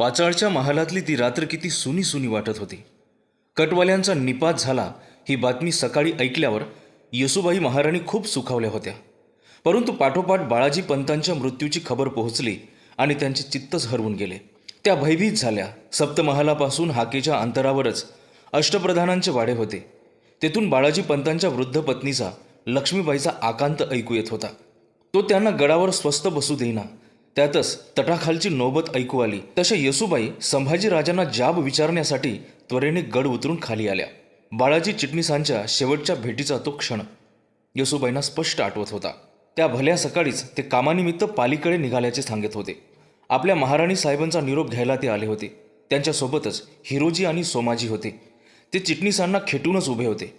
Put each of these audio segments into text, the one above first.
पाचाळच्या महालातली ती रात्र किती सुनी सुनी वाटत होती. कटवाल्यांचा निपात झाला ही बातमी सकाळी ऐकल्यावर येसुबाई महाराणी खूप सुखावल्या होत्या. परंतु पाठोपाठ बाळाजी पंतांच्या मृत्यूची खबर पोहोचली आणि त्यांचे चित्तच हरवून गेले. त्या भयभीत झाल्या. सप्तमहालापासून हाकेच्या अंतरावरच अष्टप्रधानांचे वाडे होते. तेथून बाळाजी पंतांच्या वृद्ध पत्नीचा लक्ष्मीबाईचा आकांत ऐकू येत होता. तो त्यांना गडावर स्वस्त बसू देईना. त्यातच तटाखालची नौबत ऐकू आली. तशा येसुबाई संभाजीराजांना जाब विचारण्यासाठी त्वरेने गड उतरून खाली आल्या. बाळाजी चिटणीसांच्या शेवटच्या भेटीचा तो क्षण येसुबाईंना स्पष्ट आठवत होता. त्या भल्या सकाळीच ते कामानिमित्त पालीकडे निघाल्याचे सांगत होते. आपल्या महाराणी साहेबांचा निरोप घ्यायला ते आले होते. त्यांच्यासोबतच हिरोजी आणि सोमाजी होते. ते चिटणीसांना खेटूनच उभे होते.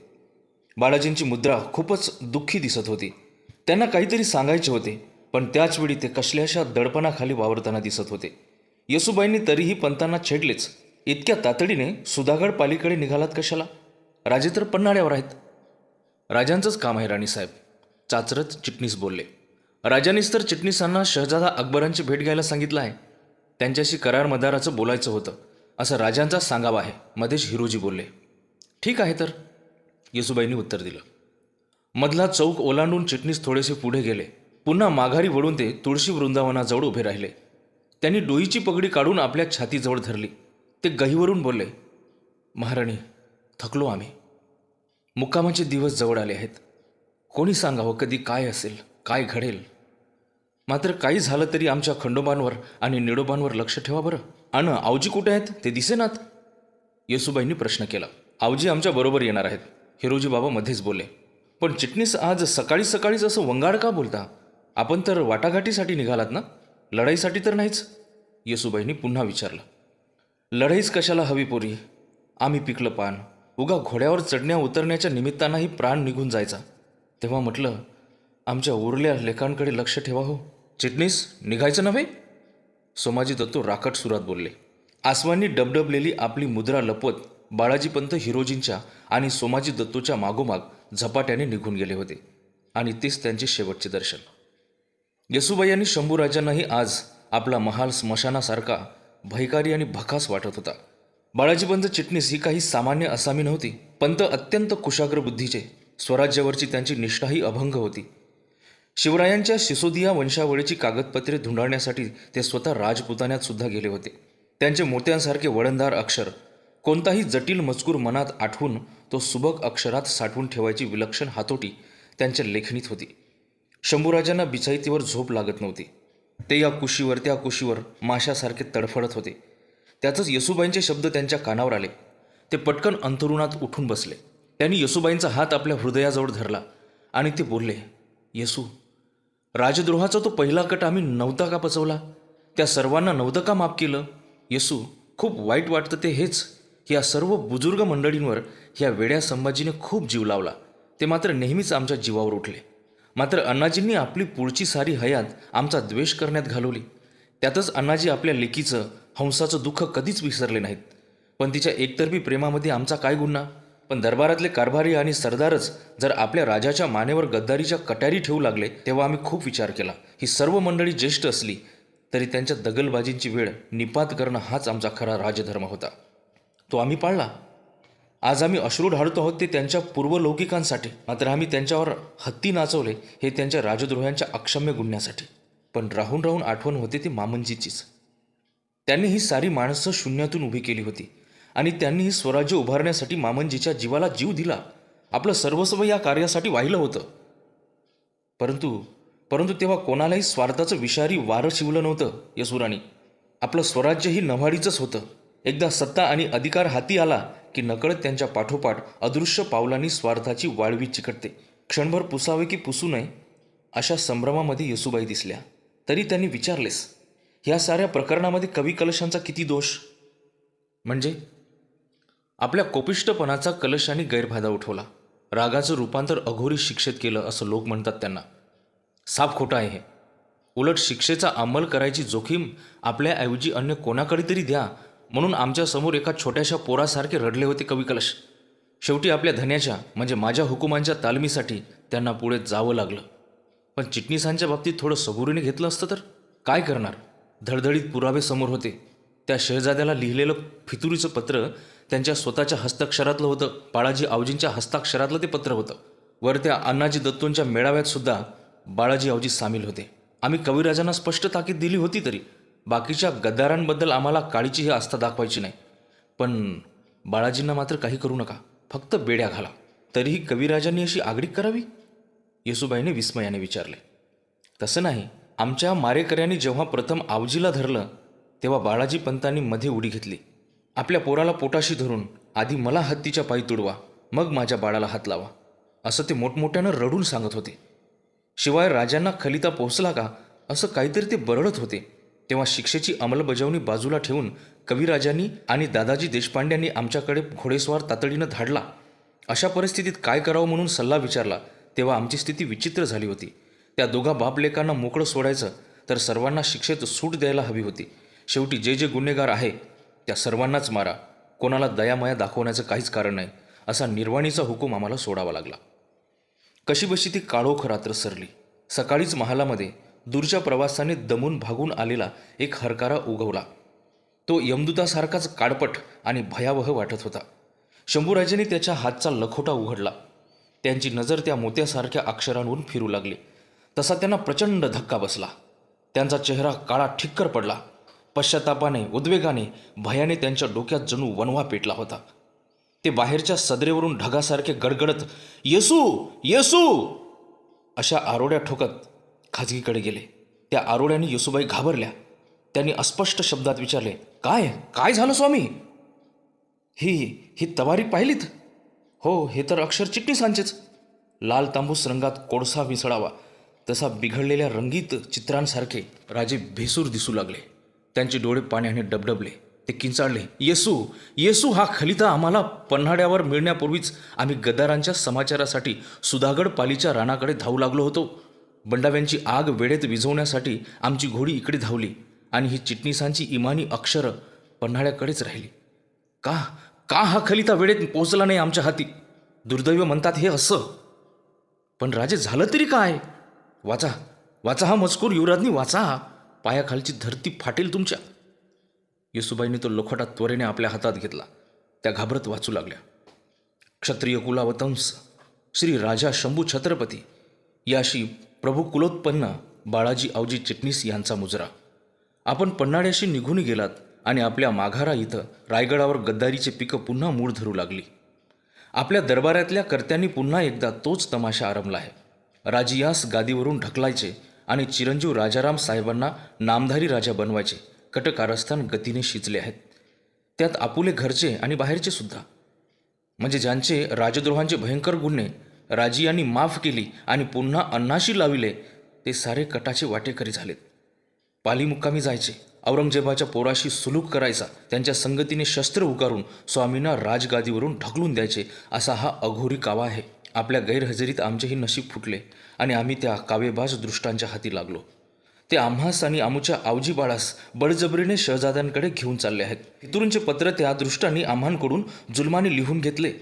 बाळाजींची मुद्रा खूपच दुःखी दिसत होती. त्यांना काहीतरी सांगायचे होते. पण त्याचवेळी ते कसल्याशा दडपणाखाली वावरताना दिसत होते. येसुबाईंनी तरीही पंतांना छेडलेच. इतक्या तातडीने सुधागड पालीकडे निघालात कशाला? राजे तर पन्हाळ्यावर आहेत. राजांचंच काम आहे राणीसाहेब. चाचरत चिटणीस बोलले. राजांनीच तर चिटणीसांना शहजादा अकबरांची भेट घ्यायला सांगितलं आहे. त्यांच्याशी करार मदाराचं बोलायचं होतं. असं राजांचा सांगावा आहे मध्येच हिरोजी बोलले. ठीक आहे तर. येसुबाईंनी उत्तर दिलं. मधला चौक ओलांडून चिटणीस थोडेसे पुढे गेले. पुन्हा माघारी वळून ते तुळशी वृंदावनाजवळ उभे राहिले. त्यांनी डोईची पगडी काढून आपल्या छातीजवळ धरली. ते गहीवरून बोलले महाराणी थकलो आम्ही. मुक्कामाचे दिवस जवळ आले आहेत. कोणी सांगावं कधी काय असेल काय घडेल? मात्र काही झालं तरी आमच्या खंडोबांवर आणि निडोबांवर लक्ष ठेवा बरं. अन आवजी कुठे आहेत? ते दिसेनात. येसुबाईंनी प्रश्न केला आवजी आमच्या बरोबर येणार आहेत. हिरोजी बाबा मध्येच बोलले पण चिटणीस आज सकाळी सकाळीच असं वंगाड का बोलता? आपण तर वाटाघाटीसाठी निघालात ना? लढाईसाठी तर नाहीच. येसुबाईंनी पुन्हा विचारलं. लढाईच कशाला हवी पोरी? आम्ही पिकलं पान. उगा घोड्यावर चढण्या उतरण्याच्या निमित्तानंही प्राण निघून जायचा. तेव्हा म्हटलं आमच्या उरल्या लेखांकडे लक्ष ठेवा हो. चिटणीस निघायचं नव्हे? सोमाजी दत्तो राकट सुरात बोलले. आसवांनी डबडबलेली आपली मुद्रा लपवत बाळाजीपंत हिरोजींच्या आणि सोमाजी दत्तोच्या मागोमाग झपाट्याने निघून गेले होते. आणि तेच त्यांचे शेवटचे दर्शन. येसुबाई आणि शंभूराजांनाही आज आपला महाल स्मशानासारखा भयकारी आणि भकास वाटत होता. बाळाजीपंत चिटणीस ही काही सामान्य असामी नव्हती पंत अत्यंत कुशाग्र बुद्धीचे स्वराज्यावरची त्यांची निष्ठाही अभंग होती. शिवरायांच्या सिसोदिया वंशावळीची कागदपत्रे धुंडाळण्यासाठी ते स्वतः राजपुतान्यात सुद्धा गेले होते. त्यांचे मोत्यांसारखे वळणदार अक्षर कोणताही जटिल मजकूर मनात आठवून तो सुबक अक्षरात साठवून ठेवायची विलक्षण हातोटी त्यांच्या लेखणीत होती. शंभूराजांना बिचाईतीवर झोप लागत नव्हती. ते या कुशीवर त्या कुशीवर माशासारखे तडफडत होते. त्यातच येसुबाईंचे शब्द त्यांच्या कानावर आले. ते पटकन अंतरुणात उठून बसले. त्यांनी येसुबाईंचा हात आपल्या हृदयाजवळ धरला आणि ते बोलले येसू राजद्रोहाचा तो पहिला कट आम्ही नव्हता का पचवला? त्या सर्वांना नव्हतं का माफ केलं? येसू खूप वाईट वाटतं ते हेच. या सर्व बुजुर्ग मंडळींवर ह्या वेड्या संभाजीने खूप जीव लावला. ते मात्र नेहमीच आमच्या जीवावर उठले. मात्र अण्णाजींनी आपली पुढची सारी हयात आमचा द्वेष करण्यात घालवली. त्यातच अण्णाजी आपल्या लेकीचं हंसाचं दुःख कधीच विसरले नाहीत. पण तिच्या एकतर्फी प्रेमामध्ये आमचा काय गुन्हा? पण दरबारातले कारभारी आणि सरदारच जर आपल्या राजाच्या मानेवर गद्दारीच्या कट्यारी ठेवू लागले तेव्हा आम्ही खूप विचार केला. ही सर्व मंडळी ज्येष्ठ असली तरी त्यांच्या दगलबाजींची वेळ निपात करणं हाच आमचा खरा राजधर्म होता. तो आम्ही पाळला. आज आम्ही अश्रू ढाळत आहोत ते त्यांच्या पूर्वलौकिकांसाठी. मात्र आम्ही त्यांच्यावर हत्ती नाचवले हे त्यांच्या राजद्रोह्यांच्या अक्षम्य गुन्ह्यासाठी. पण राहून राहून आठवण होते ती मामंजीचीच त्यांनी ही सारी माणसं शून्यातून उभी केली होती. आणि त्यांनी ही स्वराज्य उभारण्यासाठी मामंजीच्या जीवाला जीव दिला. आपलं सर्वस्व या कार्यासाठी वाहिलं होतं. परंतु परंतु तेव्हा कोणालाही स्वार्थाचं विषारी वारं शिवलं नव्हतं यसुराणी आपलं स्वराज्य ही नव्हाडीचंच होतं. एकदा सत्ता आणि अधिकार हाती आला की नकळत त्यांच्या पाठोपाठ अदृश्य पावलांनी स्वार्थाची वाळवी चिकटते. क्षणभर पुसावे की पुसू नये अशा संभ्रमामध्ये येसुबाई दिसल्या. तरी त्यांनी विचारलेस ह्या साऱ्या प्रकरणामध्ये कवी कलशांचा किती दोष? म्हणजे? आपल्या कोपिष्टपणाचा कलशाने गैरफायदा उठवला. रागाचं रूपांतर अघोरी शिक्षेत केलं असं लोक म्हणतात त्यांना. साफ खोटं आहे हे. उलट शिक्षेचा अंमल करायची जोखीम आपल्याऐवजी अन्य कोणाकडे तरी द्या म्हणून आमच्यासमोर एका छोट्याशा पोरासारखे रडले होते कवी कलश. शेवटी आपल्या धन्याच्या म्हणजे माझ्या हुकुमांच्या तालमीसाठी त्यांना पुढे जावं लागलं. पण चिटणीसांच्या बाबतीत थोडं सबुरीने घेतलं असतं तर? काय करणार? धडधडीत पुरावे समोर होते. त्या शहजाद्याला लिहिलेलं फितुरीचं पत्र त्यांच्या स्वतःच्या हस्ताक्षरातलं होतं. बाळाजी आवजींच्या हस्ताक्षरातलं ते पत्र होतं. वर त्या अण्णाजी दत्तूंच्या मेळाव्यात सुद्धा बाळाजी आवजी सामील होते. आम्ही कविराजांना स्पष्ट ताकीद दिली होती तरी. बाकीच्या गद्दारांबद्दल आम्हाला काळीची ही आस्था दाखवायची नाही. पण बाळाजींना मात्र काही करू नका. फक्त बेड्या घाला. तरीही कविराजांनी अशी आगडी करावी? येसुबाईने विस्मयाने विचारले. तसं नाही. आमच्या मारेकऱ्यांनी जेव्हा प्रथम आवजीला धरलं तेव्हा बाळाजी पंतांनी मध्ये उडी घेतली. आपल्या पोराला पोटाशी धरून आधी मला हत्तीच्या पायी तुडवा मग माझ्या बाळाला हात लावा. असं ते मोठमोठ्यानं रडून सांगत होते. शिवाय राजांना खलिता पोहोचला का? असं काहीतरी ते बरळत होते. तेव्हा शिक्षेची अंमलबजावणी बाजूला ठेवून कविराजांनी आणि दादाजी देशपांड्यांनी आमच्याकडे घोडेस्वार तातडीनं धाडला. अशा परिस्थितीत काय करावं म्हणून सल्ला विचारला तेव्हा आमची स्थिती विचित्र झाली होती. त्या दोघा बापलेकांना मोकळं सोडायचं तर सर्वांना शिक्षेत सूट द्यायला हवी होती. शेवटी जे जे गुन्हेगार आहे त्या सर्वांनाच मारा. कोणाला दयामया दाखवण्याचं काहीच कारण नाही असा निर्वाणीचा हुकूम आम्हाला सोडावा लागला. कशीबशी ती काळोख रात्र सरली. सकाळीच महालामध्ये दूरच्या प्रवासाने दमून भागून आलेला एक हरकारा उगवला. तो यमदूतासारखाच काडपट आणि भयावह वाटत होता. शंभूराजेने त्याच्या हातचा लखोटा उघडला. त्यांची नजर त्या मोत्यासारख्या अक्षरांवरून फिरू लागली. तसा त्यांना प्रचंड धक्का बसला. त्यांचा चेहरा काळा ठिक्कर पडला. पश्चातापाने उद्वेगाने भयाने त्यांच्या डोक्यात जणू वनवा पेटला होता. ते बाहेरच्या सदरेवरून ढगासारखे गडगडत येसू! येसू! अशा आरोड्या ठोकत खाजगीकडे गेले. त्या आरोड्याने येसुबाई घाबरल्या. त्यांनी अस्पष्ट शब्दात विचारले काय? काय झालं स्वामी? ही ही तवारी पाहिलीत. हो हे तर अक्षर चिटणीसांचेच. लाल तांबूस रंगात कोळसा मिसळावा तसा बिघडलेल्या रंगीत चित्रांसारखे राजे भेसूर दिसू लागले. त्यांचे डोळे पाण्याने डबडबले. ते किंचाळले येसू येसू हा खलिता आम्हाला पन्हाड्यावर मिळण्यापूर्वीच आम्ही गदारांच्या समाचारासाठी सुधागड पालीच्या रानाकडे धावू लागलो होतो. बंडाव्यांची आग वेळेत विझवण्यासाठी आमची घोडी इकडे धावली आणि ही चिटणीसांची इमानी अक्षरं पन्हाळ्याकडेच राहिली. का? का हा खलिता वेळेत पोचला नाही आमच्या हाती? दुर्दैव म्हणतात हे असं. पण राजे झालं तरी काय? वाचा वाचा हा मजकूर युवराजनी वाचा. पायाखालची धरती फाटेल तुमच्या. येसुबाईने तो लोखटा त्वरेने आपल्या हातात घेतला. त्या घाबरत वाचू लागल्या. क्षत्रिय कुलावतंस श्री राजा शंभू छत्रपती याशी प्रभू कुलोत्पन्न बाळाजी आवजी चिटणीस यांचा मुजरा. आपण पन्हाड्याशी निघून गेलात आणि आपल्या माघारा इथं रायगडावर गद्दारीचे पिकं पुन्हा मूळ धरू लागली. आपल्या दरबारातल्या कर्त्यांनी पुन्हा एकदा तोच तमाशा आरंभला आहे राजियास गादीवरून ढकलायचे आणि चिरंजीव राजाराम साहेबांना नामधारी राजा बनवायचे कटकारस्थान गतीने शिजले आहेत. त्यात आपुले घरचे आणि बाहेरचे सुद्धा. म्हणजे ज्यांचे राजद्रोहांचे भयंकर गुन्हे राजी यांनी माफ केली आणि पुन्हा अन्नाशी लाविले ते सारे कटाचे वाटेकरी झालेत. पाली मुक्कामी जायचे. औरंगजेबाच्या पोराशी सुलूक करायचा. त्यांच्या संगतीने शस्त्र उगारून स्वामींना राजगादीवरून ढकलून द्यायचे असा हा अघोरी कावा आहे. आपल्या गैरहजेरीत आमचेही नशीब फुटले आणि आम्ही त्या कावेबाज दृष्टांच्या हाती लागलो. ते आम्हास आणि आमच्या आवजी बाळास बळजबरीने शहजाद्यांकडे घेऊन चालले आहेत. पितूंचे पत्र त्या दृष्टांनी आम्हांकडून जुलमाने लिहून घेतले.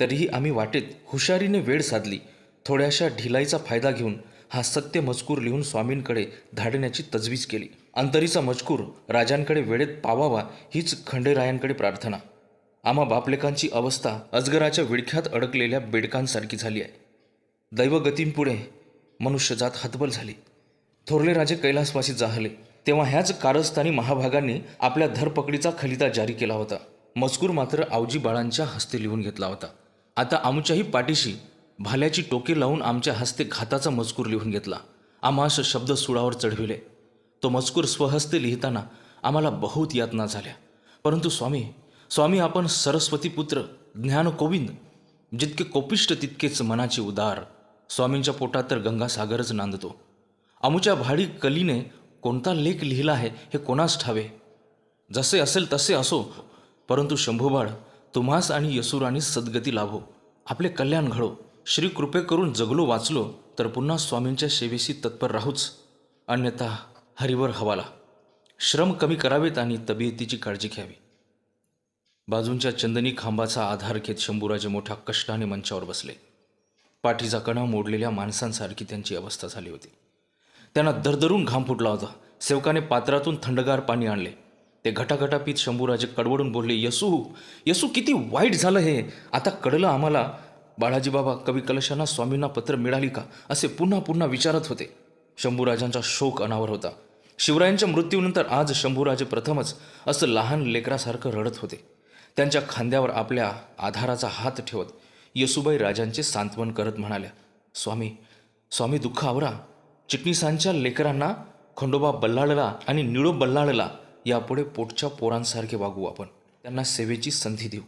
तरीही आम्ही वाटेत हुशारीने वेळ साधली. थोड्याशा ढिलाईचा फायदा घेऊन हा सत्य मजकूर लिहून स्वामींकडे धाडण्याची तजवीज केली. अंतरीचा मजकूर राजांकडे वेळेत पावावा हीच खंडेरायांकडे प्रार्थना. आम्हा बापलेकांची अवस्था अजगराच्या विडख्यात अडकलेल्या बेडकांसारखी झाली आहे. दैवगतींपुढे मनुष्यजात हतबल झाली. थोरले राजे कैलासवासी जाहले. तेव्हा ह्याच कारस्थानी महाभागांनी आपल्या धरपकडीचा खलिता जारी केला होता. मजकूर मात्र आवजी बाळांच्या हस्ते लिहून घेतला होता. आता आमच्याही पाठीशी भाल्याची टोके लावून आमच्या हस्ते घाताचा मजकूर लिहून घेतला. आम्हास शब्द सुळावर चढविले. तो मजकूर स्वहस्ते लिहिताना आम्हाला बहुत यातना झाल्या. परंतु स्वामी स्वामी आपण सरस्वतीपुत्र ज्ञानकोविंद जितके कोपिष्ट तितकेच मनाचे उदार. स्वामींच्या पोटात तर गंगासागरच नांदतो. आमुच्या भाडी कलीने कोणता लेख लिहिला आहे हे कोणास ठावे? जसे असेल तसे असो. परंतु शंभूबाळ तुम्हास आणि यशुरानी सद्गती लाभो. आपले कल्याण घडो. श्री कृपे करून जगलो वाचलो तर पुन्हा स्वामींच्या सेवेशी तत्पर राहूच. अन्यथा हरिवर हवाला. श्रम कमी करावेत आणि तब्येतीची काळजी घ्यावी. बाजूंच्या चंदनी खांबाचा आधार घेत शंभूराजे मोठ्या कष्टाने मंचावर बसले. पाठीचा कणा मोडलेल्या माणसांसारखी त्यांची अवस्था झाली होती. त्यांना दरदरून घाम फुटला होता. सेवकाने पात्रातून थंडगार पाणी आणले. ते घटाघटापीत शंभूराजे कडवडून बोलले यसू यसू किती वाईट झालं हे? आता कळलं आम्हाला? बाळाजी बाबा कवी कलशांना स्वामींना पत्र मिळाली का? असे पुन्हा पुन्हा विचारत होते. शंभूराजांचा शोक अनावर होता. शिवरायांच्या मृत्यूनंतर आज शंभूराजे प्रथमच असं लहान लेकरासारखं रडत होते. त्यांच्या खांद्यावर आपल्या आधाराचा हात ठेवत येसुबाई राजांचे सांत्वन करत म्हणाल्या स्वामी स्वामी दुःख आवरा. चिटणीसांच्या लेकरांना खंडोबा बल्लाळला आणि निळो बल्लाळला. यापुढे पोटच्या पोरांसारखे वागू आपण. त्यांना सेवेची संधी देऊ.